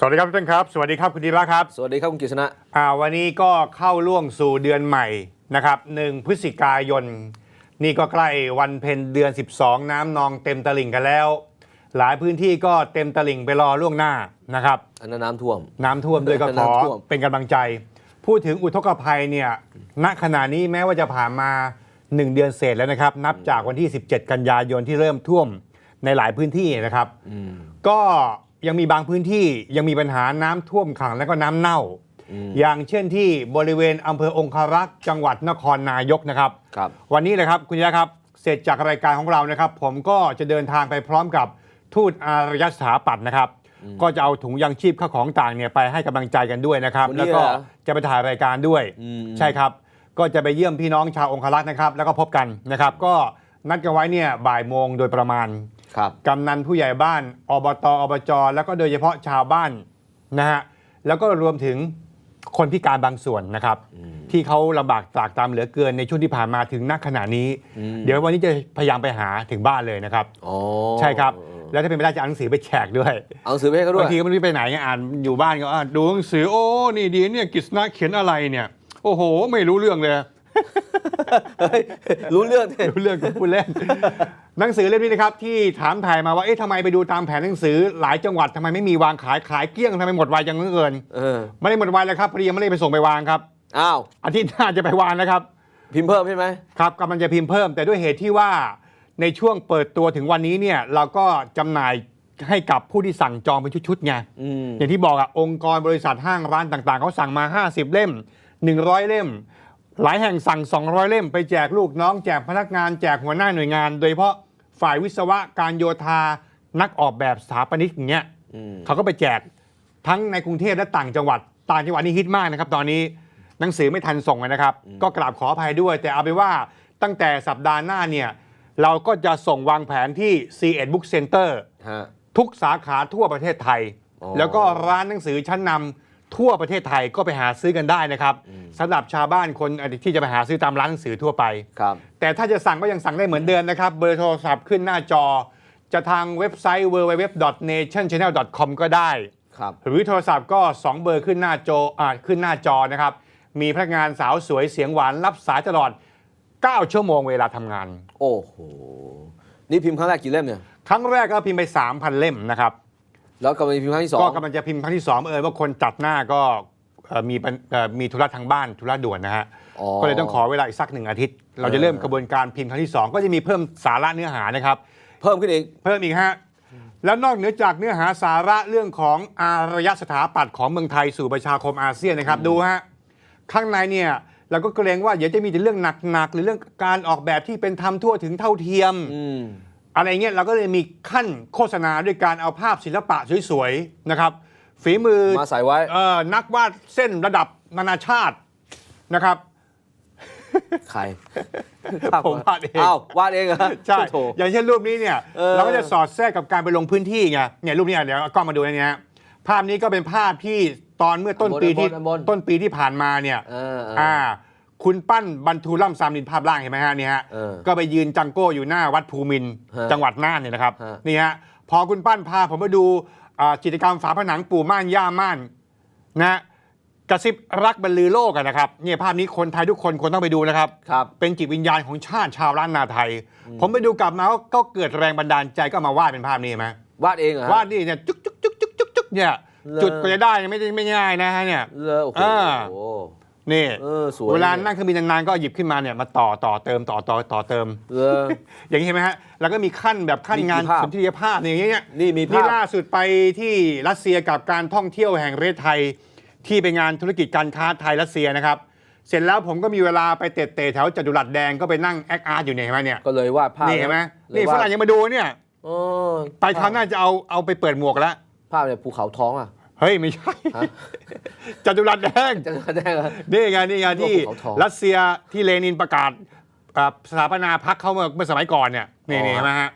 สวัสดีครับทุกท่านครับ สวัสดีครับคุณธีระครับ สวัสดีครับคุณกฤษณะอ่าวันนี้ก็เข้าล่วงสู่เดือนใหม่นะครับหนึ่งพฤศจิกายน นี่ก็ใกล้วันเพ็ญเดือน 12 น้ำนองเต็มตลิ่งกันแล้ว หลายพื้นที่ก็เต็มตลิ่งไปรอล่วงหน้านะครับอันนั้นน้ำท่วม น้ำท่วมด้วยก็ขอน้ำท่วมเป็นกำลังใจ พูดถึงอุทกภัยเนี่ยณขณะนี้แม้ว่าจะผ่านมา 1 เดือนเศษแล้วนะครับ นับจากวันที่ 17 กันยายนที่เริ่มท่วมในหลายพื้นที่นะครับอืมก็ ยังมีบางพื้นที่ยังมีปัญหาน้ำท่วมขังและก็น้ำเน่าอืมอย่างเช่นที่บริเวณอำเภอองคารักษ์จังหวัดนครนายกนะครับ ครับ วันนี้เลยครับคุณยะครับเสร็จจากรายการของเรานะครับ ผมก็จะเดินทางไปพร้อมกับทูตอารยสถาปัตย์นะครับ ก็จะเอาถุงยังชีพข้าวของต่างเนี่ยไปให้กำลังใจกันด้วยนะครับ วันนี้แล้วก็เหรอจะไปถ่ายรายการด้วย อืม ใช่ครับ ก็จะไปเยี่ยมพี่น้องชาวองคารักษ์นะครับ แล้วก็พบกันนะครับ ก็นัดกันไว้เนี่ยบ่ายโมงโดยประมาณครับ กำนันผู้ใหญ่บ้านอบตอบจแล้วก็โดยเฉพาะชาวบ้านนะฮะแล้วก็รวมถึงคนพิการบางส่วนนะครับอืมที่เขาลำบากตรากตามเหลือเกินในช่วงที่ผ่านมาถึงนักขณะนี้อืมเดี๋ยววันนี้จะพยายามไปหาถึงบ้านเลยนะครับอ๋อใช่ครับแล้วถ้าเป็นไปได้จะเอาหนังสือไปแจกด้วยเอาหนังสือไปให้เขาด้วบายงทีก็ไม่รู้ไปไหนไงอ่านอยู่บ้านก็อ่านดูหนังสือโอ้นี่ดีเนี่ยกิษณะเขียนอะไรเนี่ย โอ้โห ไม่รู้เรื่องเลยเฮ้ยรู้เรื่องดิรู้เรื่องกับพูดเล่น หนังสือเล่มนี้นะครับที่ถามถ่ายมาว่าเอ๊ะทำไมไปดูตามแผนหนังสือหลายจังหวัดทำไมไม่มีวางขายขายเกลี้ยงทำไมหมดไวจังเหลือเกินเออไม่ได้หมดไวแล้วครับพอดียังไม่ได้ไปส่งไปวางครับอ้าวอาทิตย์หน้าจะไปวางนะครับ พิมพ์เพิ่มใช่ไหมครับกำลังจะพิมพ์เพิ่ม แต่ด้วยเหตุที่ว่าในช่วงเปิดตัวถึงวันนี้เนี่ยเราก็จำหน่ายให้กับผู้ที่สั่งจองเป็นชุดๆไง อืม อย่างที่บอกอะองค์กรบริษัทห้างร้านต่างๆ เขาสั่งมา 50 เล่ม 100 เล่ม หลายแห่งสั่ง 200 เล่มไปแจกลูกน้อง แจกพนักงานแจกหัวหน้าหน่วยงาน โดยเฉพาะ ฝ่ายวิศวะการโยธานักออกแบบสถาปนิกอย่างเงี้ยอืมเขาก็ไปแจกทั้งในกรุงเทพและต่างจังหวัด ต่างจังหวัดนี่ฮิตมากนะครับ ตอนนี้หนังสือไม่ทันส่งเลยนะครับ ก็กราบขออภัยด้วย แต่เอาไปนว่าตั้งแต่สัปดาห์หน้าเนี่ยเราก็จะส่งวางแผนที่ c ีเอ็ดบุ๊กเซ็นเตอร์ฮะทุกสาขาทั่วประเทศไทยอ๋อแล้วก็ร้านหนังสือชั้นนำทั่วประเทศไทยก็ไปหาซื้อกันได้นะครับสำหรับชาวบ้านคนที่จะไปหาซื้อตามร้านหนังสือทั่วไปครับ แต่ถ้าจะสั่งก็ยังสั่งได้เหมือนเดิมนะครับ เบอร์โทรศัพท์ขึ้นหน้าจอ จะทางเว็บไซต์ www.nationchannel.com ก็ได้ ครับ หรือโทรศัพท์ก็ 2 เบอร์ขึ้นหน้าจออ่าขึ้นหน้าจอนะครับ มีพนักงานสาวสวยเสียงหวานรับสายตลอด 9 ชั่วโมงเวลาทำงาน โอ้โห นี่พิมพ์ครั้งแรกกี่เล่มเนี่ย ครั้งแรกก็พิมพ์ไป 3,000 เล่มนะครับ แล้วกำลังจะพิมพ์ครั้งที่สองก็กำลังจะพิมพ์ครั้งที่2เออว่าคนจัดหน้าก็ เอ่อมีปัญเอ่อมีธุระทางบ้านธุระด่วนนะฮะอ๋อก็เลยต้องขอเวลาอีกสักหนึ่งอาทิตย์ เราจะเริ่มกระบวนการพิมพ์ครั้งที่ 2 ก็จะมีเพิ่มสาระเนื้อหานะครับ เพิ่มขึ้นอีก เพิ่มอีกฮะ แล้วนอกเหนือจากเนื้อหาสาระเรื่องของอารยสถาปัตย์ของเมืองไทยสู่ประชาคมอาเซียนนะครับ ดูฮะ ข้างในเนี่ยเราก็เกรงว่าเดี๋ยวจะมีแต่เรื่องหนักๆหรือเรื่องการออกแบบที่เป็นธรรมทั่วถึงเท่าเทียมอืมอะไรเงี้ยเราก็เลยมีขั้นโฆษณาด้วยการเอาภาพศิลปะสวยๆนะครับ ฝีมือมาใส่ไว้ เอ่อนักวาดเส้นระดับนานาชาตินะครับ ใครผมวาดเอง อ้าววาดเองเหรอใช่ โถอย่างเช่นรูปนี้เนี่ยเออ เราก็จะสอดแทรกกับการไปลงพื้นที่ไงเนี่ยรูปนี้อะเดี๋ยวเอากล้องมาดูนะเนี่ยฮะภาพนี้ก็เป็นภาพที่ตอนเมื่อต้นปีที่อันบนอันบน ต้นปีที่ผ่านมาเนี่ยเออเออ อ่า คุณปั้นบรรทูล่ำซามนินภาพล่างเห็นไหมฮะเนี่ยฮะเออก็ไปยืนจังโก้อยู่หน้าวัดภูมินทร์ฮะจังหวัดน่านเนี่ยนะครับฮะ นี่ฮะพอคุณปั้นพาผมมาดู อ่าจิตรกรรมฝาผนังปู่ม่านย่าม่านนะกระซิบรักบรรลือโลกกันนะครับเนี่ยภาพนี้คนไทยทุกคนควรต้องไปดูนะครับครับ เป็นจิตวิญญาณของชาติชาวล้านนาไทย ผมไปดูกลับมาก็ก็เกิดแรงบันดาลใจก็มาวาดเป็นภาพนี้เห็นไหมวาดเองเหรอฮะวาดนี่เนี่ยจุกจุกจุกจุกจุกจุกเนี่ยเหรอจุดก็จะได้ไม่ได้ไม่ง่ายนะฮะเนี่ยเลอโอ้โหอ่า นี่เออสวยเวลานั่งเครื่องบินนานๆก็หยิบขึ้นมาเนี่ยมาต่อต่อเติมต่อต่อต่อเติมเลออย่างนี้เห็นไหมฮะ แล้วก็มีขั้นแบบขั้นมีกี่งานภาพสุนทรียภาพเนี่ยอย่างเงี้ยนี่มีนี่ภาพล่าสุดไปที่รัสเซียกับการท่องเที่ยวแห่งประเทศไทย ที่ไปงานธุรกิจการค้าไทยรัสเซียนะครับ เสร็จแล้วผมก็มีเวลาไปเตะเตะแถวจัตุรัสแดงก็ไปนั่งแอคอาร์ตอยู่เนี่ยเห็นไหมเนี่ยก็เลยวาดภาพนี่เห็นไหมเลยนี่ฝวาดรั่งยังมาดูเนี่ยเออไปคราวหน้าจะเอาเอาไปเปิดหมวกแล้วภาพเนี่ยภูเขาท้องอะ เฮ้ย ไม่ใช่ฮะจัตุรัสแดงจะแสดงเหรอนี่ไงนี่ไงที่ภูเขาทองรัสเซียที่เลนินประกาศอ่าสถาปนาพรรคเขาเมื่อเมื่อสมัยก่อนเนี่ยนี่อ๋อนี่เห็นไหมฮะ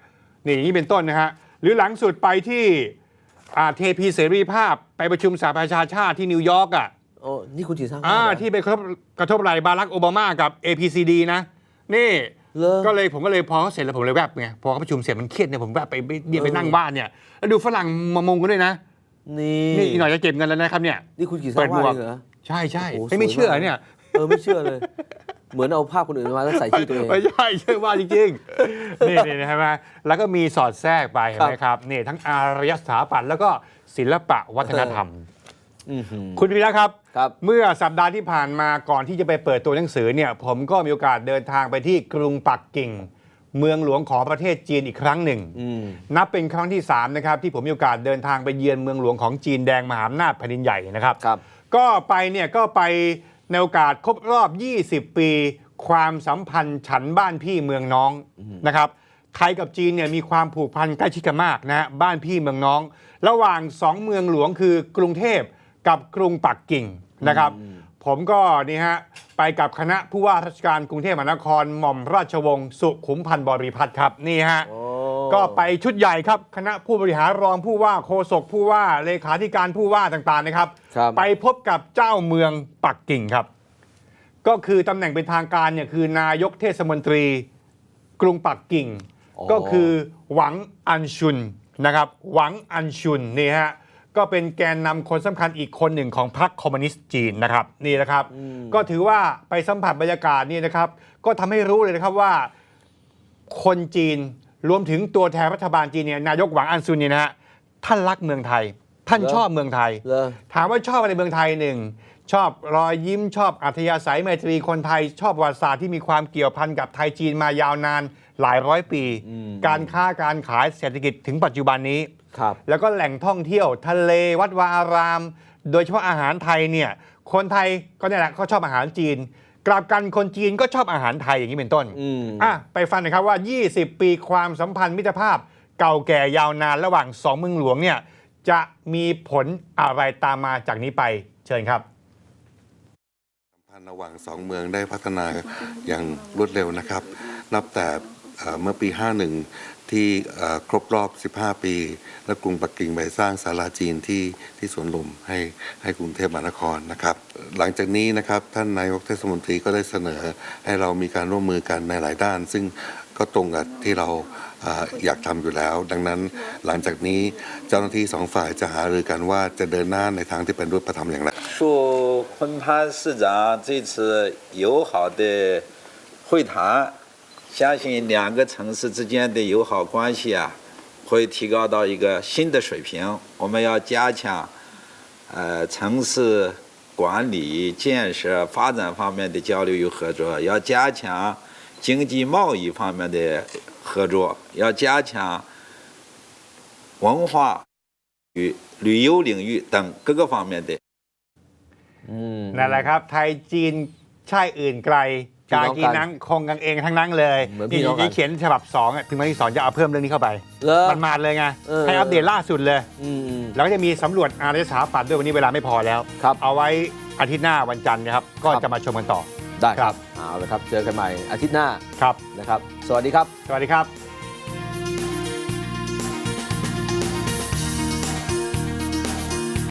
นี่อย่างนี้เป็นต้นนะฮะหรือหลังสุดไปที่อ่าเทพีเสรีภาพไปประชุมสหประชาชาติที่นิวยอร์กอะโอ้นี่คุณจีสร้างอ่าภาพเหรอที่ไปกระทบกระทบไหลบารักโอบามากับ APCD นะ นี่เหรอก็เลยผมก็เลยพอเขาเสร็จแล้วผมเลยแวบไงพอเขาประชุมเสร็จมันเครียดเนี่ยผมแวบไปไปเนี่ยไปนั่งบ้านเนี่ยแล้วดูฝรั่งมามงกันด้วยนะ นี่นี่อีกหน่อยจะเก็บเงินแล้วนะครับเนี่ย นี่คุณกี่สเปิร้างดหมวาวดกเองเหรอ ใช่ใช่โอ้โหไม่ไม่สวยเชื่อมากเนี่ยเออไม่เชื่อเลย เหมือนเอาภาพคนอื่นมาแล้วใส่ชื่อตัวเอง ไม่ใช่เชื่อว่าจริงๆ นี่นี่ใช่ไหมแล้วก็มีสอดแทรกไปเห็นไหมครับนี่ทั้งอารยสถาปัตย์แล้วก็ศิลปะวัฒนธรรม อื้อหือ คุณวีระครับ ครับ เมื่อสัปดาห์ที่ผ่านมาก่อนที่จะไปเปิดตัวหนังสือเนี่ย ผมก็มีโอกาสเดินทางไปที่กรุงปักกิ่ง เมืองหลวงของประเทศจีนอีกครั้งหนึ่งอืมนับเป็นครั้งที่3นะครับที่ผมมีโอกาสเดินทางไปเยือนเมืองหลวงของจีนแดงมหาอำนาจแผ่นดินใหญ่นะครับครับก็ไปเนี่ยก็ไปในโอกาสครบรอบ 20 ปี ความสัมพันธ์ฉันบ้านพี่เมืองน้องนะครับไทยกับจีนเนี่ยมีความผูกพันใกล้ชิดกันมากนะฮะบ้านพี่เมืองน้อง ระหว่างสองเมืองหลวงคือกรุงเทพกับกรุงปักกิ่งนะครับ ผมก็นี่ฮะไปกับคณะผู้ว่าราชการกรุงเทพมหานครหม่อมราชวงศ์สุขุมพันธ์บริพัตรครับนี่ฮะโอ้ก็ไปชุดใหญ่ครับคณะผู้บริหารรองผู้ว่าโฆษกผู้ว่าเลขาธิการผู้ว่าต่างๆนะครับครับ ไปพบกับเจ้าเมืองปักกิ่งครับ ก็คือตำแหน่งเป็นทางการเนี่ยคือนายกเทศมนตรีกรุงปักกิ่งอ๋อก็คือหวังอันชุนนะครับ หวังอันชุนนี่ฮะ ก็เป็นแกนนำคนสำคัญอีกคนหนึ่งของพรรคคอมมิวนิสต์จีนนะครับนี่นะครับก็ถือว่าไปสัมผัสบรรยากาศนี่นะครับ ก็ทำให้รู้เลยนะครับว่าคนจีนรวมถึงตัวแทนรัฐบาลจีนเนี่ยนายกหวังอันซุนเนี่ยนะฮะท่านรักเมืองไทย ท่านเหรอชอบเมืองไทยเหรอถามว่าชอบอะไรเมืองไทยหนึ่ง ชอบรอยยิ้มชอบอัธยาศัยไมตรีคนไทย ชอบประวัติศาสตร์ที่มีความเกี่ยวพันกับไทยจีนมายาวนานหลายร้อยปีอืมการค้าการขายเศรษฐกิจถึงปัจจุบันนี้ ครับแล้วก็แหล่งท่องเที่ยว ทะเลวัดวาอาราม โดยเฉพาะอาหารไทยเนี่ยคนไทยก็เนี่ยแหละเขาชอบอาหารจีน กลับกันคนจีนก็ชอบอาหารไทยอย่างนี้เป็นต้นอืม อะไปฟังหนะครับว่า 20 ปีความสัมพันธ์มิตรภาพ เก่าแก่ยาวนานระหว่างสองเมืองหลวงเนี่ยจะมีผลอะไรตามมาจากนี้ไปเชิญครับสัมพันธ์ ระหว่างสองเมืองได้พัฒนาอย่างรวดเร็วนะครับ นับแต่เมื่อปี 51 ที่ครบรอบ 15 ปี และกรุงปักกิ่งไปสร้างศาลาจีนที่ที่สวนลุมให้ให้กรุงเทพมหานครนะครับ หลังจากนี้นะครับท่านนายกเทศมนตรีก็ได้เสนอให้เรามีการร่วมมือกันในหลายด้าน ซึ่งก็ตรงกับที่เรา อ่ออยากทำอยู่แล้ว ดังนั้นหลังจากนี้เจ้าหน้าที่สองฝ่ายจะหารือกันว่าจะเดินหน้าในทางที่เป็นรูปธรรมอย่างไร 祝昆潘市长这次友好的会谈，相信两个城市之间的友好关系啊，会提高到一个新的水平。我们要加强呃城市管理、建设、发展方面的交流与合作，要加强 经济贸易方面的合作，要加强文化与旅游领域等各个方面的 อืม นั่นแหละครับ ไทยจีนชาติอื่นไกล พี่ กา น้องกัน กีนังคงกันเองทั้งนั้นเลย เหมือนพี่น้องกัน นี่เขียนฉบับ2อ่ะถึงแม้ที่สอนจะเอาเพิ่มเรื่องนี้เข้าไป เหรอ มันมาเลยไง เออ ให้อัปเดตล่าสุดเลย อืมอืม แล้วก็จะมีสำรวจอารยสถาปัตย์ด้วยวันนี้เวลาไม่พอแล้ว ครับ เอาไว้อาทิตย์หน้าวันจันทร์นะครับ ก็ ครับ จะมาชมกันต่อ ได้คครัรับบเอาละครับ เจอกันใหม่อาทิตย์หน้าครับนะครับ สวัสดีครับ สวัสดีครับ